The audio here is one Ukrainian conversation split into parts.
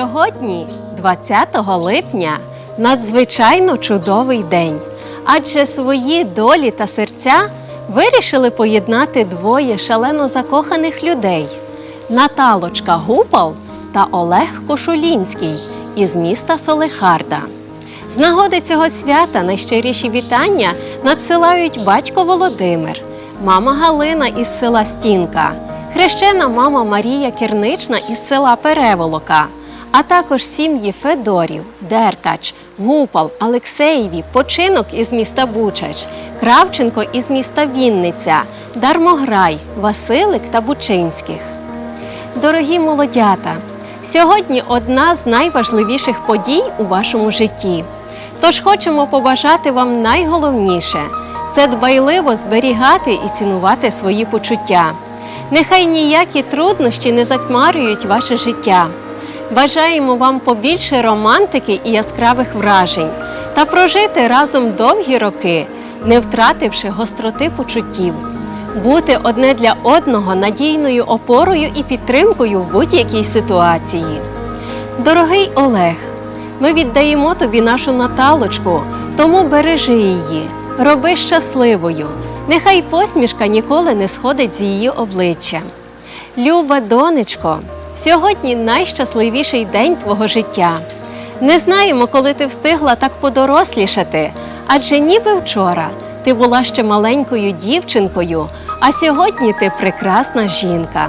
Сьогодні, 20 липня, надзвичайно чудовий день, адже свої долі та серця вирішили поєднати двоє шалено закоханих людей Наталочка Гупал та Олег Кошулінський із міста Солихарда. З нагоди цього свята найщиріші вітання надсилають батько Володимир, мама Галина із села Стінка, хрещена мама Марія Кірнична із села Переволока, а також сім'ї Федорів, Деркач, Гупал, Алексеєві, Починок із міста Бучач, Кравченко із міста Вінниця, Дармограй, Василик та Бучинських. Дорогі молодята, сьогодні одна з найважливіших подій у вашому житті. Тож хочемо побажати вам найголовніше це дбайливо зберігати і цінувати свої почуття. Нехай ніякі труднощі не затьмарюють ваше життя. Бажаємо вам побільше романтики і яскравих вражень та прожити разом довгі роки, не втративши гостроти почуттів бути одне для одного надійною опорою і підтримкою в будь-якій ситуації. Дорогий Олег, ми віддаємо тобі нашу Наталочку, тому бережи її, роби щасливою. Нехай посмішка ніколи не сходить з її обличчя. Люба донечко, сьогодні найщасливіший день твого життя. Не знаємо, коли ти встигла так подорослішати, адже ніби вчора ти була ще маленькою дівчинкою, а сьогодні ти прекрасна жінка.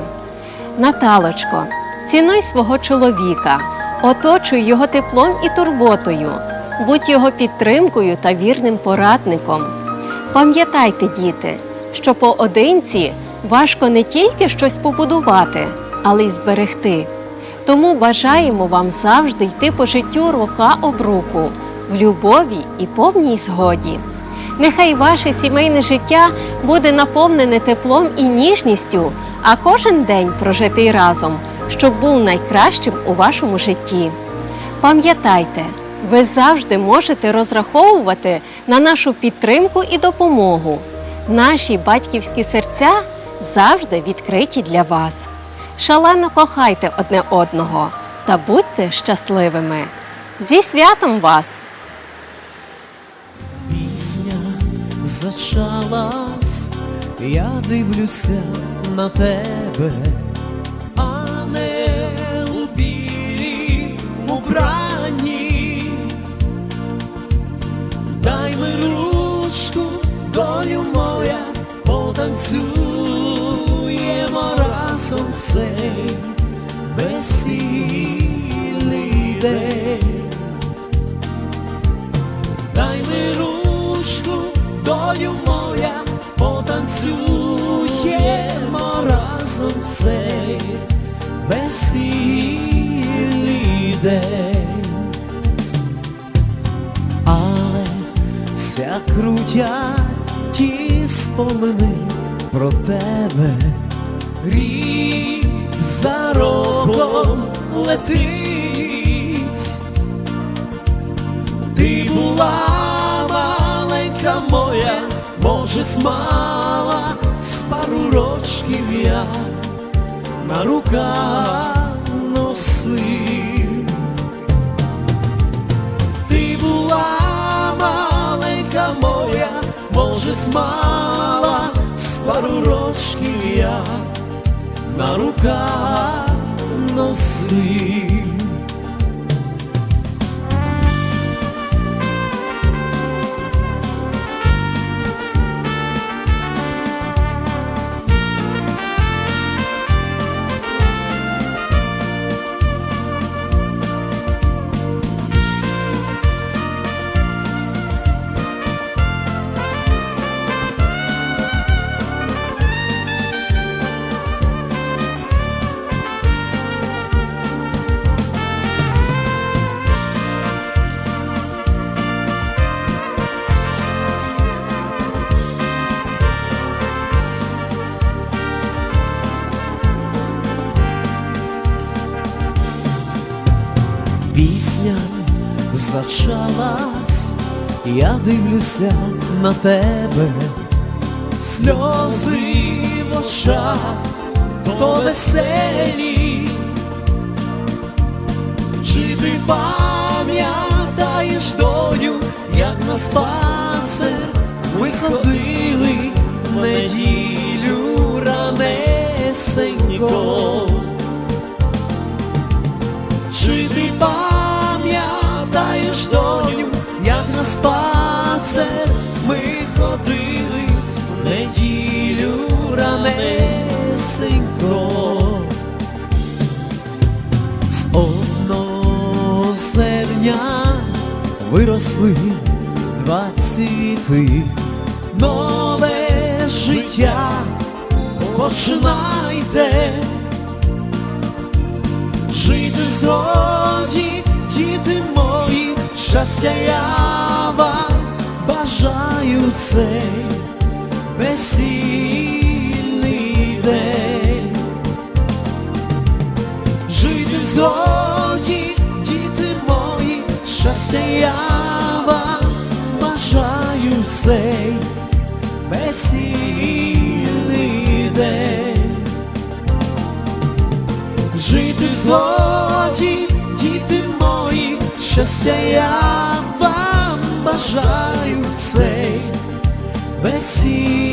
Наталочко, цінуй свого чоловіка, оточуй його теплом і турботою, будь його підтримкою та вірним порадником. Пам'ятайте, діти, що поодинці важко не тільки щось побудувати, але й зберегти. Тому бажаємо вам завжди йти по життю рука об руку, в любові і повній згоді. Нехай ваше сімейне життя буде наповнене теплом і ніжністю, а кожен день прожитий разом, щоб був найкращим у вашому житті. Пам'ятайте, ви завжди можете розраховувати на нашу підтримку і допомогу. Наші батьківські серця завжди відкриті для вас. Шалено кохайте одне одного та будьте щасливими. Зі святом вас! Пісня зачалась, я дивлюся на тебе, а не у білім убранні. Дай ми ручку, долю моя, потанцюємо весільний. Дай ми ручку, долю моя, потанцюємо разом цей весільний день. Але ся крутять ті спомини про тебе. Рік за роком летить. Ти була маленька моя, може, смала з пару рочків я на руках носив. Ти була маленька моя, може, смала з пару рочків я на руках носив. Зачалась, я дивлюся на тебе, сльози в очах, то веселі, ти пам'ятаєш доню, як на спацер ми ходили в неділю ранесенько? Чи ти пам'ятаєш одного зерня виросли два цвіти, нове життя починайте. Жити зроді, діти мої, щастя я вам бажаю цей весільний я вам бажаю цей весільний день. Жити в злоті, діти мої, щастя я вам бажаю цей весільний